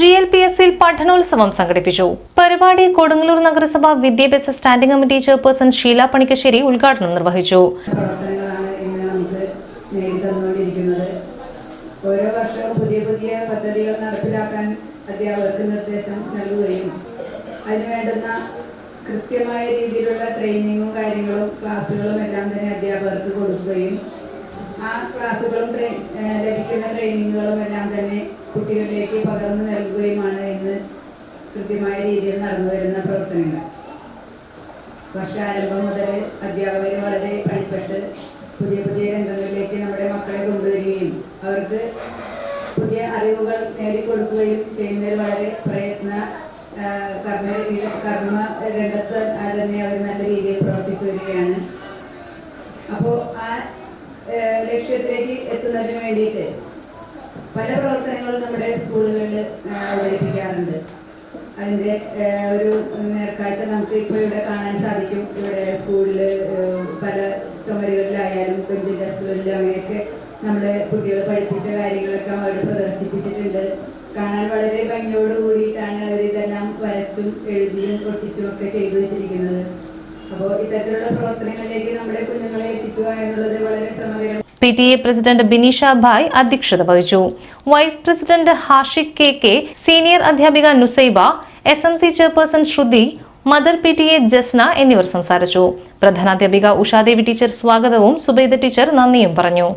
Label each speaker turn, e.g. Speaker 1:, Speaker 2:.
Speaker 1: G L P എസിൽ പഠനോത്സവം സംഘടിപ്പിച്ചു. പരിപാടി കൊടുങ്ങല്ലൂർ നഗരസഭ വിദ്യാഭ്യാസ standing committee chairperson Sheela Panikkassery ഉദ്ഘാടനം നിർവഹിച്ചു.
Speaker 2: ഓരോ വർഷവും പുതിയ പുതിയ പദ്ധതികൾ നടപ്പിലാക്കാൻ അധ്യാപകർക്ക് നിർദ്ദേശം നൽകുകയും അതിന് വേണ്ടുന്ന കൃത്യമായ രീതിയിലുള്ള ട്രെയിനിങ്ങും കാര്യങ്ങളും ക്ലാസ്സുകളും എല്ലാം തന്നെ അധ്യാപകർക്ക് കൊടുക്കുകയും ആ ക്ലാസ്സുകളും ലഭിക്കുന്ന ട്രെയിനിങ്ങുകളും എല്ലാം തന്നെ കുട്ടികളിലേക്ക് പകർന്നു നൽകുകയുമാണ് ഇന്ന് കൃത്യമായ രീതിയിൽ നടന്നു വരുന്ന പ്രവർത്തനങ്ങൾ. വർഷാരംഭം മുതൽ അധ്യാപകർ വളരെ പണിപ്പെട്ട് പുതിയ പുതിയ രംഗങ്ങളിലേക്ക് നമ്മുടെ മക്കളെ കൊണ്ടുവരികയും അവർക്ക് പുതിയ അറിവുകൾ നേടിക്കൊടുക്കുകയും ചെയ്യുന്നതിൽ വളരെ പ്രയത്ന കർമ്മ കർമ്മ രംഗത്ത് തന്നെ അവർ നല്ല രീതിയിൽ പ്രവർത്തിച്ചു വരികയാണ്. അപ്പോൾ ആ, ലക്ഷ്യത്തിലേക്ക് എത്തുന്നതിന് വേണ്ടിയിട്ട് പല പ്രവർത്തനങ്ങളും നമ്മുടെ സ്കൂളുകളിൽ അവതരിപ്പിക്കാറുണ്ട്. അതിന്റെ ഒരു നേർക്കാഴ്ച നമുക്ക് ഇപ്പോൾ ഇവിടെ കാണാൻ സാധിക്കും. ഇവിടെ സ്കൂളിൽ പല ചുമരുകളിലായാലും ബെഞ്ച് ഡെസ്കുകളിൽ അങ്ങനെയൊക്കെ നമ്മുടെ കുട്ടികൾ പഠിപ്പിച്ച കാര്യങ്ങളൊക്കെ അവർ പ്രദർശിപ്പിച്ചിട്ടുണ്ട്. കാണാൻ വളരെ ഭംഗിയോട് കൂടിയിട്ടാണ് അവർ ഇതെല്ലാം വരച്ചും എഴുതിയും ഒട്ടിച്ചും ഒക്കെ ചെയ്തു വെച്ചിരിക്കുന്നത്. അപ്പോൾ ഇത്തരത്തിലുള്ള പ്രവർത്തനങ്ങളിലേക്ക് നമ്മുടെ കുഞ്ഞുങ്ങളെ എത്തിക്കുക എന്നുള്ളത് വളരെ ശ്രമകരം
Speaker 1: P T A president Bineesha Bhai അധ്യക്ഷത വഹിച്ചു. Vice president Hashiq K K senior അധ്യാപിക Nusaiba S M C chairperson Shruthi mother P T A Jasna എന്നിവർ സംസാരിച്ചു. പ്രധാനാധ്യാപിക ഉഷാദേവി ടീച്ചർ സ്വാഗതവും സുബൈദ ടീച്ചർ നന്ദിയും പറഞ്ഞു.